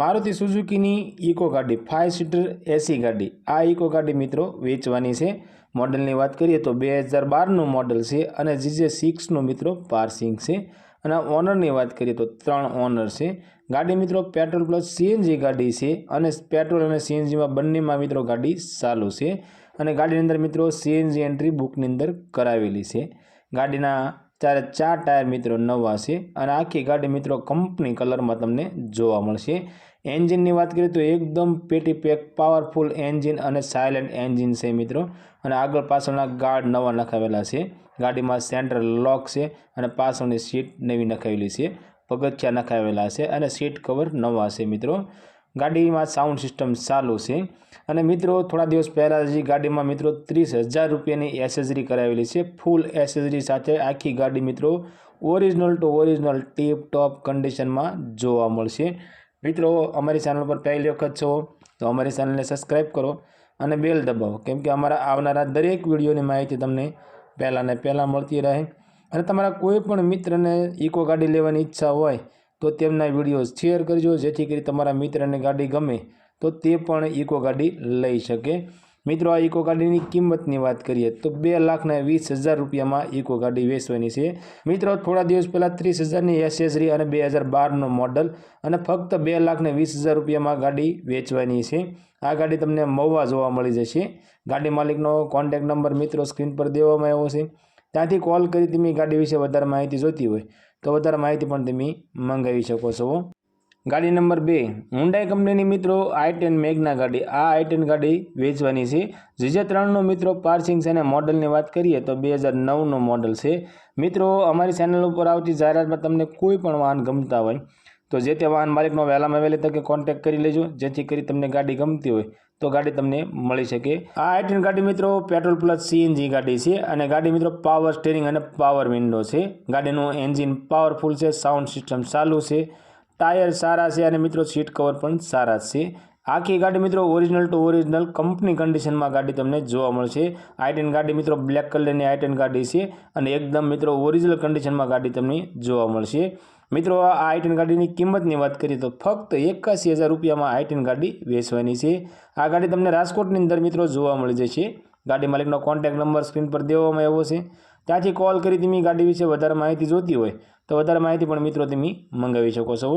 મારુતિ સુઝુકીની ઇકો ગાડી five seater AC ગાડી. આ ઇકો ગાડી મિત્રો વેચવાની છે. મોડલની વાત કરીએ તો બે હજાર બારનું મોડલ છે અને જીજે સિક્સનું મિત્રો પાર્સિંગ છે. અને ઓનરની વાત કરીએ તો ત્રણ ઓનર છે. ગાડી મિત્રો પેટ્રોલ પ્લસ સીએનજી ગાડી છે અને પેટ્રોલ અને સીએનજીમાં બંનેમાં મિત્રો ગાડી ચાલુ છે. અને ગાડીની અંદર મિત્રો સીએનજી એન્ટ્રી બુકની અંદર કરાવેલી છે. ગાડીના ચારે ચાર ટાયર મિત્રો નવા છે અને આખી ગાડી મિત્રો કંપની કલરમાં તમને જોવા મળશે. એન્જિનની વાત કરીએ તો એકદમ પેટી પેક, પાવરફુલ એન્જિન અને સાયલેન્ટ એન્જિન છે મિત્રો. અને આગળ પાછળના ગાર્ડ નવા નખાવેલા છે. ગાડીમાં સેન્ટર લોક છે અને પાછળની સીટ નવી નખાવેલી છે. પગથિયા નખાવેલા છે અને સીટ કવર નવા છે મિત્રો. ગાડીમાં સાઉન્ડ સિસ્ટમ ચાલુ છે. અને મિત્રો, થોડા દિવસ પહેલાં જ ગાડીમાં મિત્રો ત્રીસ હજાર રૂપિયાની એસેસરી કરાવેલી છે. ફૂલ એસેસરી સાથે આખી ગાડી મિત્રો original to original tip top કન્ડિશનમાં જોવા મળશે. મિત્રો, અમારી ચેનલ પર પહેલી વખત છો, તો અમારી ચેનલને સબસ્ક્રાઈબ કરો અને બેલ દબાવો. કેમ કે અમારા આવનારા દરેક વિડીયોની માહિતી તમને પહેલાં ને પહેલાં મળતી રહે. અને તમારા કોઈ પણ મિત્રને ઇકો ગાડી લેવાની ઈચ્છા હોય તો તેમના વીડિયો શેર કરજો, જેથી કરી તમારા મિત્રને ગાડી ગમે તો તે પણ ઇકો ગાડી લઈ શકે. મિત્રો, આ ઇકો ગાડીની કિંમતની વાત કરીએ તો બે લાખને વીસ હજાર રૂપિયામાં ઇકો ગાડી વેચવાની છે. મિત્રો, થોડા દિવસ પહેલાં ત્રીસ હજારની એસેસરી અને બે હજાર બારનો મોડલ અને ફક્ત બે લાખને વીસ હજાર રૂપિયામાં ગાડી વેચવાની છે. આ ગાડી તમને મહુવા જોવા મળી જશે. ગાડી માલિકનો કોન્ટેક નંબર મિત્રો સ્ક્રીન પર દેવામાં આવ્યો છે. ત્યાંથી કોલ કરી તમે ગાડી વિશે વધારે માહિતી જોઈતી હોય તો વધારે માહિતી પણ તમે મંગાવી શકો છો. ગાડી નંબર બે હુન્ડાઈ કંપનીની મિત્રો આઈ ટેન મેગના ગાડી. આ આઈ ટેન ગાડી વેચવાની છે. જીજે ત્રણનો મિત્રો પાર્સિંગ છે અને મોડલની વાત કરીએ તો બે હજાર નવનો મોડલ છે. મિત્રો, અમારી ચેનલ ઉપર આવતી જાહેરાતમાં તમને કોઈ પણ વાહન ગમતા હોય તો જે તે વાહન માલિકનો વહેલામાં વહેલી તકે કોન્ટેક્ટ કરી લેજો, જેથી કરી તમને ગાડી ગમતી હોય, તો ગાડી તમને મળી શકે. આ આઈટીન ગાડી મિત્રો પેટ્રોલ પ્લસ સીએનજી ગાડી છે અને ગાડી મિત્રો પાવર સ્ટેરિંગ અને પાવર વિન્ડો છે. ગાડીનું એન્જિન પાવરફુલ છે સાઉન્ડ સિસ્ટમ ચાલુ છે ટાયર સારા છે અને મિત્રો સીટ કવર પણ સારા છે. આખી ગાડી મિત્રો ઓરિજિનલ ટુ ઓરિજિનલ કંપની કન્ડિશનમાં ગાડી તમને જોવા મળશે. આઈટેન ગાડી મિત્રો બ્લેક કલરની આઈટેન ગાડી છે અને એકદમ મિત્રો ઓરિજિનલ કન્ડિશનમાં ગાડી તમને જોવા મળશે. મિત્રો, આ આઈટીન ગાડીની કિંમતની વાત કરીએ તો ફક્ત એકાસી હજાર રૂપિયામાં આઈટીન ગાડી વેચવાની છે. આ ગાડી તમને રાજકોટની અંદર મિત્રો જોવા મળી જશે. ગાડી માલિકનો કોન્ટેક્ટ નંબર સ્ક્રીન પર દેવામાં આવ્યો છે. ત્યાંથી કોલ કરી તમે ગાડી વિશે વધારે માહિતી જોતી હોય તો વધારે માહિતી પણ મિત્રો તમે મંગાવી શકો છો.